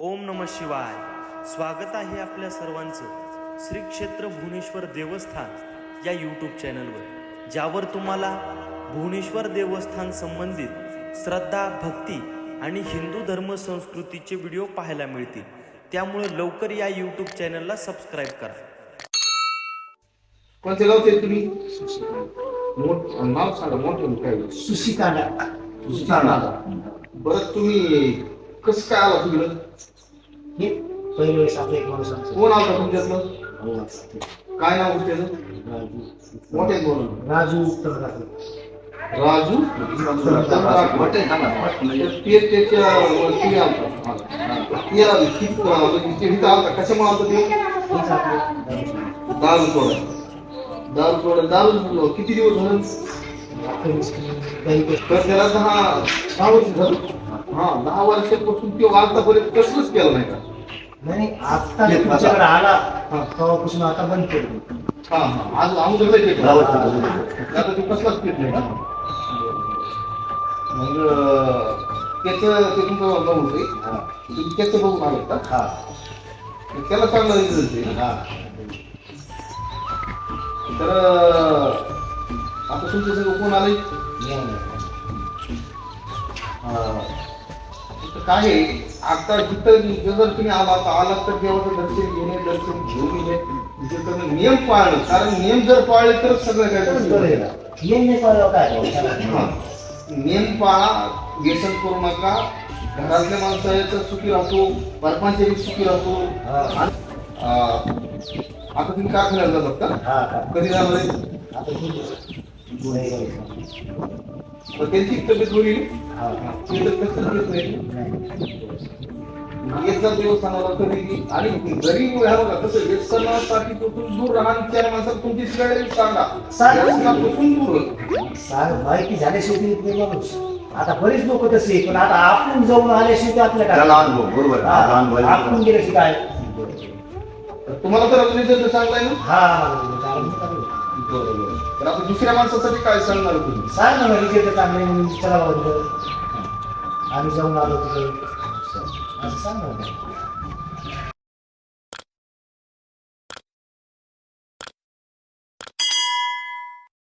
ओम नम शिवाय. स्वागत आहे आपल्या सर्वांचं श्री क्षेत्र भुवनेश्वर देवस्थान या यूट्यूब चॅनलवर ज्यावर तुम्हाला भुवनेश्वर देवस्थान संबंधित श्रद्धा भक्ती आणि हिंदू धर्म संस्कृतीचे व्हिडिओ पाहायला मिळतील. त्यामुळे लवकर या यूट्यूब चॅनलला सबस्क्राईब करा. आहेत तुम्ही? मोठ नाव सांगा मोठं काय. बरं तुम्ही कसं काय आला तिकडं हे पहिल्या वेळेस आपला एक माणूस आमचा. कोण आला तुमच्यातलं? राजू काय नाव होतं त्याचं? मोठे बोल राजू उत्तम राठोड राजू? मोठे ते त्याच्या वरती आलता. ते आलं. ती- म्हणजे ते इथं आलता. कशामुळे आलता ते? हेच आपलं. दारू सोडा दारू सोडा दारू किती दिवस झालं? अठ्ठावीस काही गोष्ट. तर त्याला दहा दहा वर्ष झालं. हा दहा वर्षापासून तो आतापर्यंत कसलंच केलं नाही का? नाही आता तुमच्याकडे आला हा. तेव्हापासून आता बंद केलं. हा हा आज अगोदर नाही पेटला आता तो कसलाच पेट नाही का? मग त्याचं ते तुमचं भाऊ होते. तुम्ही त्याचं बघून आले का? हा. त्याला चांगला रिझल्ट हा. तर आता तुमच्या सगळं कोण आले नियम आहे. तिथं काय आहे, आता जिथं जर तुम्ही आला तर आला तर देवाचं दर्शन घेणे दर्शन घेऊन येणे. तिथे नियम पाळणं कारण नियम जर पाळले तर सगळं काय. नियम हा. नियम पाळा व्यसन करू नका. घरातल्या माणसाचं सुखी राहतो परमाचे सुखी राहतो. आता तुम्ही काय जातात का हा का? कधी जाणार आहे? त्यांची तब्येत नाही एकदा देवस्थानाला कधी आणि जरी बघा कसं व्यसनासाठी दूर राहा आणि चार माणसाला तुमची सिगारेट सांगा. व्यसनापासून दूर माहिती झाल्याशिवाय ते माणूस आता बरीच लोक तसे पण आता आपण जाऊन आल्याशिवाय आपल्या त्याला अनुभव बरोबर आहे. हा, अनुभव आहे. आपण गेल्याशी काय तुम्हाला तर रिझल्ट चांगला आहे ना हा. बरोबर. तर आता दुसऱ्या माणसासाठी काय सांगणार तुम्ही? सांग ना रिजेक्ट चांगले म्हणून चला बाबा आम्ही जाऊन आलो तिथं असं सांग ना